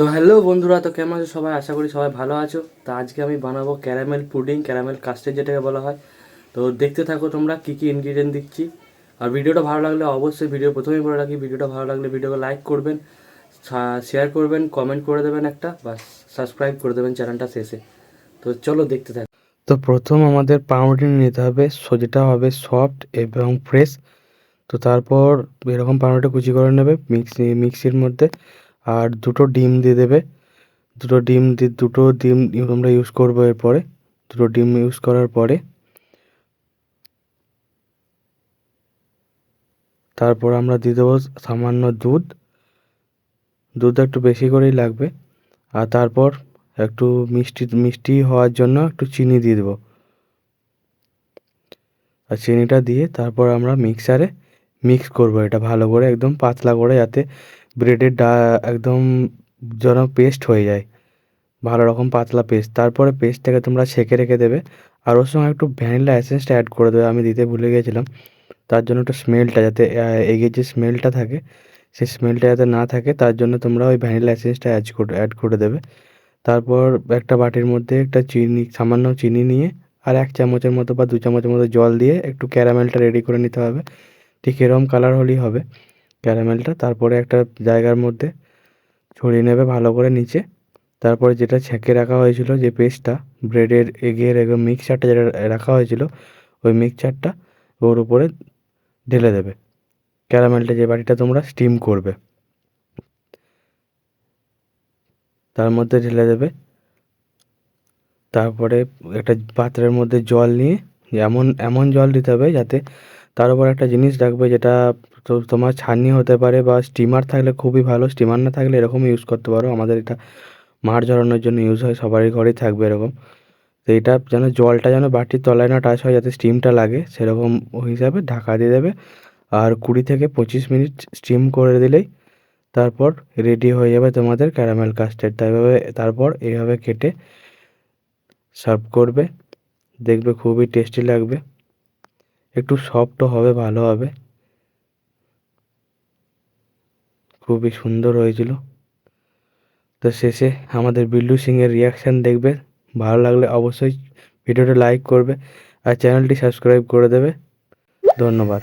তো হ্যালো বন্ধুরা, তো কেমন আছো সবাই? আশা করি সবাই ভালো আছো। তো আজকে আমি বানাবো ক্যারামেল পুডিং ক্যারামেল কাস্টার্ড যেটাকে বলা হয়। তো দেখতে থাকো তোমরা কী কী ইনগ্রিডিয়েন্ট দিচ্ছি। আর ভিডিওটা ভালো লাগলে অবশ্যই ভিডিও প্রথমেই বলে রাখি, ভিডিওটা ভালো লাগলে ভিডিওকে লাইক করবেন শেয়ার করবেন কমেন্ট করে দেবেন একটা বা সাবস্ক্রাইব করে দেবেন চ্যানেলটা শেষে। তো চলো দেখতে থাকো। তো প্রথম আমাদের পাউরুটি নিতে হবে যেটা হবে সফট এবং ফ্রেশ তো তারপর এরকম পাউরুটি কুচি করে নেবে মিক্সি মিক্সির মধ্যে। আর দুটো ডিম দিয়ে দেবে। দুটো ডিম দিয়ে দুটো ডিম আমরা ইউজ করব এরপরে। দুটো ডিম ইউজ করার পরে তারপর আমরা দিয়ে দেবো সামান্য দুধ। দুধ একটু বেশি করেই লাগবে। আর তারপর একটু মিষ্টি মিষ্টি হওয়ার জন্য একটু চিনি দিয়ে দেবো। আর চিনিটা দিয়ে তারপর আমরা মিক্সারে মিক্স করব এটা ভালো করে, একদম পাতলা করে যাতে ব্রেডের ডা একদম যেন পেস্ট হয়ে যায়। ভালো রকম পাতলা পেস্ট তারপরে পেস্টটাকে তোমরা ছেঁকে রেখে দেবে। আর ওর সঙ্গে একটু ভ্যানিলা এসেন্সটা অ্যাড করে দেবে। আমি দিতে ভুলে গেছিলাম তার জন্য একটু স্মেলটা যাতে এগিয়ে যে স্মেলটা থাকে, সেই স্মেলটা যাতে না থাকে, তার জন্য তোমরা ওই ভ্যানিলা এসেন্সটা অ্যাড করে অ্যাড করে দেবে। তারপর একটা বাটির মধ্যে একটা চিনি, সামান্য চিনি নিয়ে আর এক চামচের মতো বা দু চামচের মতো জল দিয়ে একটু ক্যারামেলটা রেডি করে নিতে হবে। ঠিক এরকম কালার হলেই হবে। ক্যারামেলটা, তারপরে একটা জায়গার মধ্যে ছড়িয়ে নেবে ভালো করে নিচে। তারপরে যেটা ছেঁকে রাখা হয়েছিল যে পেস্টটা, ব্রেডের এগের একদম মিক্সচারটা যেটা রাখা হয়েছিল, ওই মিক্সচারটা ওর উপরে ঢেলে দেবে। ক্যারামেলটা যে বাটিটা তোমরা স্টিম করবে, তার মধ্যে ঢেলে দেবে। তারপরে একটা পাত্রের মধ্যে জল নিয়ে, এমন এমন জল দিতে হবে যাতে তার উপর একটা জিনিস রাখবে যেটা তো তোমার ছাঁকনি হতে পারে বা স্টিমার থাকলে খুবই ভালো। স্টিমার না থাকলে এরকম ইউজ করতে পারো। আমাদের এটা মাড় ঝরানোর জন্য ইউজ হয়, সবারই ঘরেই থাকবে এরকম। তো এটা যেন জলটা যেন বাটির তলায় না টাচ হয়, যাতে স্টিমটা লাগে, সেরকম হিসাবে ঢাকা দিয়ে দেবে। আর কুড়ি থেকে পঁচিশ মিনিট স্টিম করে দিলেই তারপর রেডি হয়ে যাবে তোমাদের ক্যারামেল কাস্টার্ড তাইভাবে তারপর এইভাবে কেটে সার্ভ করবে। দেখবে খুবই টেস্টি লাগবে। একটু সফটও হবে, ভালো হবে। খুবই সুন্দর হয়েছিল। তো শেষে আমাদের বিল্লু সিংয়ের রিয়াকশান দেখবে। ভালো লাগলে অবশ্যই ভিডিওটা লাইক করবে আর চ্যানেলটি সাবস্ক্রাইব করে দেবে। ধন্যবাদ।